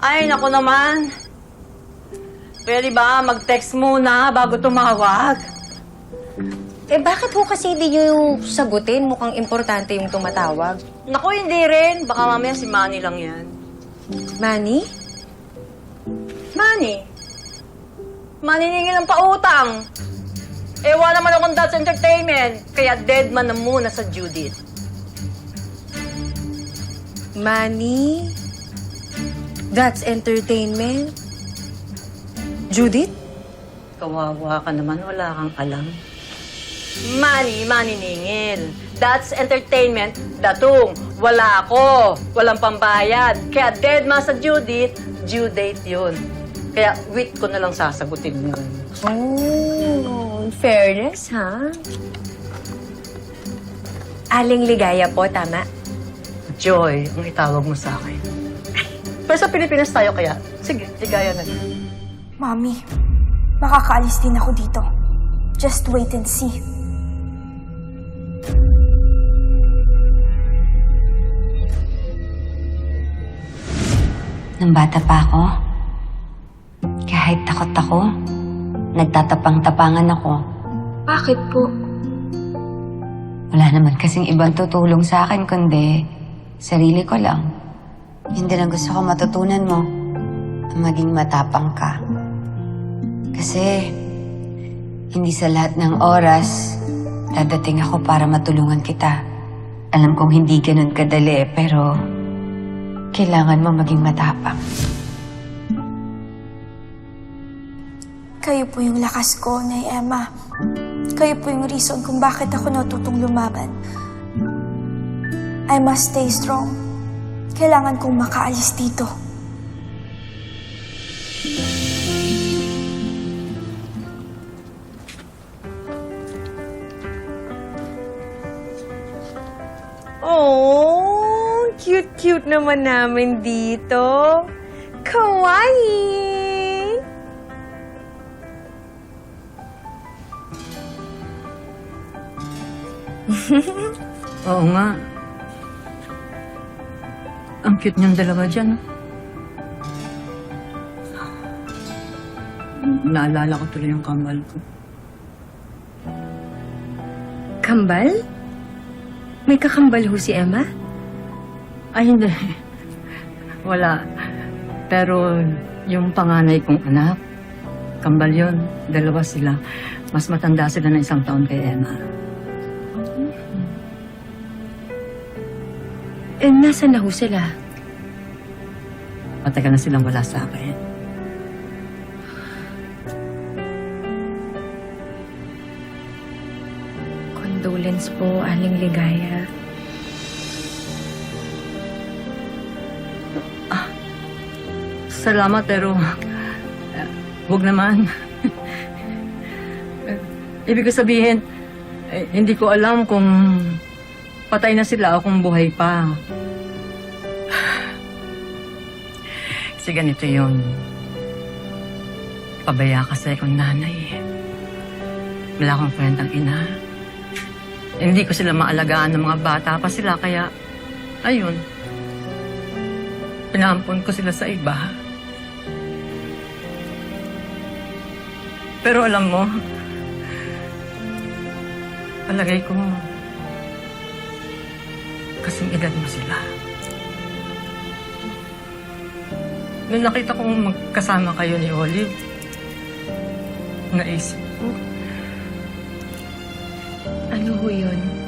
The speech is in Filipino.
Ay, naku naman. Pwede ba mag-text muna bago tumawag? Eh, bakit ho kasi hindi nyo yung sagutin? Mukhang importante yung tumatawag. Naku, hindi rin. Baka mamaya si Manny lang yan. Manny? Manny? Manny ningil ng pautang. Ewa naman akong That's Entertainment. Kaya dead man na muna sa Judith. Manny? That's entertainment? Judith? Kawawa ka naman, wala kang alam. Manny, Manny ningil. That's entertainment, datong. Wala ako. Walang pambayad. Kaya dead man sa Judith, due date yun. Kaya week ko na lang sasagutin yun. Oh, in fairness, ha? Aling ligaya po, tama? Joy, ang itawag mo sa akin. Pero sa Pilipinas tayo kaya, sige, ligaya na. Mami, makakaalis din ako dito. Just wait and see. Nung bata pa ako, kahit takot ako, nagtatapang-tapangan ako. Bakit po? Wala naman kasing ibang tutulong sa akin kundi sarili ko lang. Yun din ang gusto ko matutunan mo, ang maging matapang ka. Kasi hindi sa lahat ng oras dadating ako para matulungan kita. Alam kong hindi ganun kadali, pero kailangan mo maging matapang. Kayo po yung lakas ko, Nay Emma. Kayo po yung reason kung bakit ako natutong lumaban. I must stay strong. Kailangan kong makaalis dito. Oh, cute-cute naman namin dito. Kawaii! Oo nga. Ang cute niyang dalawa dyan. ah. Naalala ko tuloy yung kambal ko. Kambal? May kakambal ho si Emma? Ay, hindi. Wala. Pero yung panganay kong anak, kambal yun. Dalawa sila. Mas matanda sila na isang taon kay Emma. Eh, nasa na ho sila? Matagal na silang wala sa akin. Condolence po, Aling Ligaya. Salamat, pero eh, huwag naman. Eh, Ibig ko sabihin, eh, hindi ko alam kung patay na sila kung buhay pa. Kasi ganito yun. Pabaya kasi akong nanay. eh. Wala akong kwentang ina. Hindi ko sila maalagaan ng mga bata pa sila, kaya, ayun, Pinampon ko sila sa iba. Pero alam mo, palagay ko, kasing edad mo sila. Nung nakita kong magkasama kayo ni Olive, naisip ko, Ano ho yun?